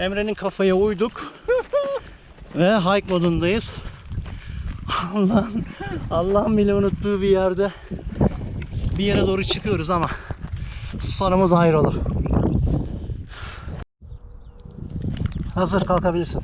Emre'nin kafaya uyduk. Ve hike modundayız. Allah'ın Allah'ın bile unuttuğu bir yerde bir yere doğru çıkıyoruz ama sonumuz hayrola. Hazır kalkabilirsin.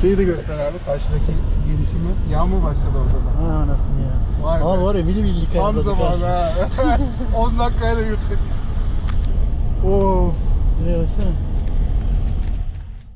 Şeyi de göster abi karşıdaki gelişimi. Yağmur başladı orada da. Ha anasını ya. Vay be. Var ya mili milli Tam kaynadık zamanı ha. 10 dakikayla yırttık. Of. Şuraya baksana.